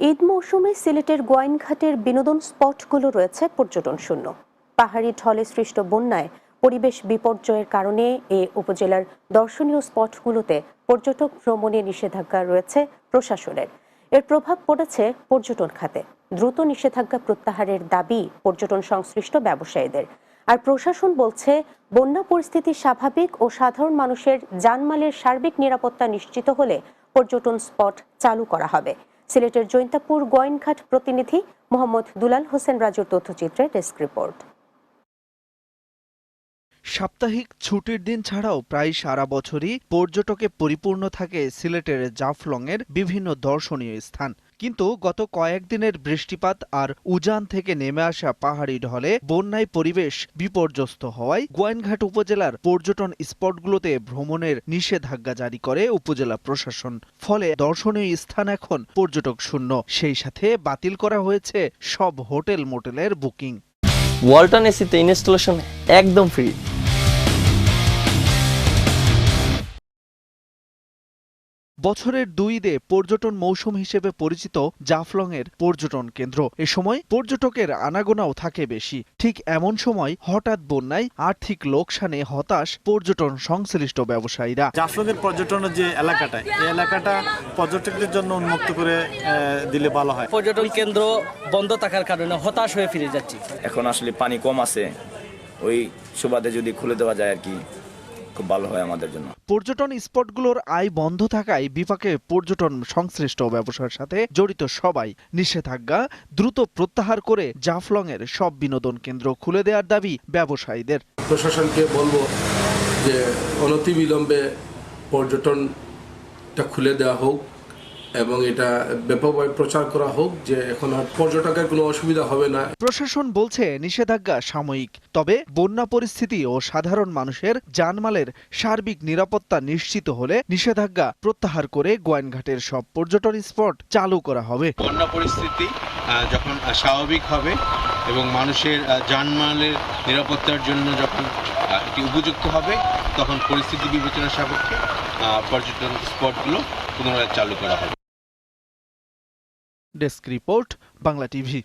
ঈদ মৌসুমে সিলেটের গোয়াইনঘাটের বিনোদন স্পটগুলো রয়েছে পর্যটন শূন্য। পাহাড়ি ঢলে সৃষ্ট বন্যায় পরিবেশ বিপর্যয়ের কারণে এ উপজেলার দর্শনীয় স্পটগুলোতে পর্যটক ভ্রমণে নিষেধাজ্ঞা রয়েছে প্রশাসনের। এর প্রভাব পড়েছে পর্যটন খাতে। দ্রুত নিষেধাজ্ঞা প্রত্যাহারের দাবি পর্যটন সংশ্লিষ্ট ব্যবসায়ীদের। আর প্রশাসন বলছে, বন্যা পরিস্থিতি স্বাভাবিক ও সাধারণ মানুষের জানমালের সার্বিক নিরাপত্তা নিশ্চিত হলে পর্যটন স্পট চালু করা হবে। সিলেটের জৈন্তাপুর গোয়েনঘাট প্রতিনিধি মোহাম্মদ দুলাল হোসেন রাজুর তথ্যচিত্রে ডেস্ক রিপোর্ট। সাপ্তাহিক ছুটির দিন ছাড়াও প্রায় সারা বছরই পর্যটকে পরিপূর্ণ থাকে সিলেটের জাফলংয়ের বিভিন্ন দর্শনীয় স্থান। কিন্তু গত কয়েকদিনের বৃষ্টিপাত আর উজান থেকে নেমে আসা পাহাড়ি ঢলে বন্যায় পরিবেশ বিপর্যস্ত হওয়ায় গোয়াইনঘাট উপজেলার পর্যটন স্পটগুলোতে ভ্রমণের নিষেধাজ্ঞা জারি করে উপজেলা প্রশাসন। ফলে দর্শনীয় স্থান এখন পর্যটক শূন্য। সেই সাথে বাতিল করা হয়েছে সব হোটেল মোটেলের বুকিং। ওয়ালটন এসিতে ইনস্টলেশন একদম ফ্রি। বছরের দুই ঈদে পর্যটন মৌসুম হিসেবে পরিচিত জাফলংয়ের পর্যটন কেন্দ্র। এ সময় পর্যটকের আনাগোনাও থাকে বেশি। ঠিক এমন সময় হঠাৎ বন্যায় আর্থিক লোকসানে হতাশ পর্যটন সংশ্লিষ্ট ব্যবসায়ীরা। জাফলংয়ের পর্যটনের যে এলাকাটা এই এলাকাটা পর্যটকদের জন্য উন্মুক্ত করে আহ, দিলে ভালো হয়। পর্যটন কেন্দ্র বন্ধ থাকার কারণে হতাশ হয়ে ফিরে যাচ্ছি। এখন আসলে পানি কম আছে। ওই সুবাদে যদি খুলে দেওয়া যায় আর কি। খুব ভালো হয় আমাদের জন্য। পর্যটন স্পটগুলোর আয় বন্ধ থাকায় বিপাকে পর্যটন সংশ্লিষ্ট ব্যবসার সাথে জড়িত সবাই নিষেধাজ্ঞা দ্রুত প্রত্যাহার করে জাফলং এর সব বিনোদন কেন্দ্র খুলে দেওয়ার দাবি ব্যবসায়ীদের। প্রশাসনকে বলব যে অনতিবিলম্বে পর্যটনটা খুলে দেওয়া হোক। এবং এটা ব্যাপকভাবে প্রচার করা হোক যে এখন আর পর্যটকের কোনো অসুবিধা হবে না। প্রশাসন বলছে নিষেধাজ্ঞা সাময়িক তবে বন্যা পরিস্থিতি ও সাধারণ মানুষের জানমালের সার্বিক নিরাপত্তা নিশ্চিত হলে নিষেধাজ্ঞা প্রত্যাহার করে গোয়াইনঘাটের সব পর্যটন স্পট চালু করা হবে। বন্যা পরিস্থিতি আহ, যখন স্বাভাবিক হবে এবং মানুষের জানমালের নিরাপত্তার জন্য যখন এটি উপযুক্ত হবে তখন পরিস্থিতি বিবেচনা সাপেক্ষে আহ, পর্যটন স্পটগুলো পুনরায় চালু করা হবে। Desk report Bangla TV.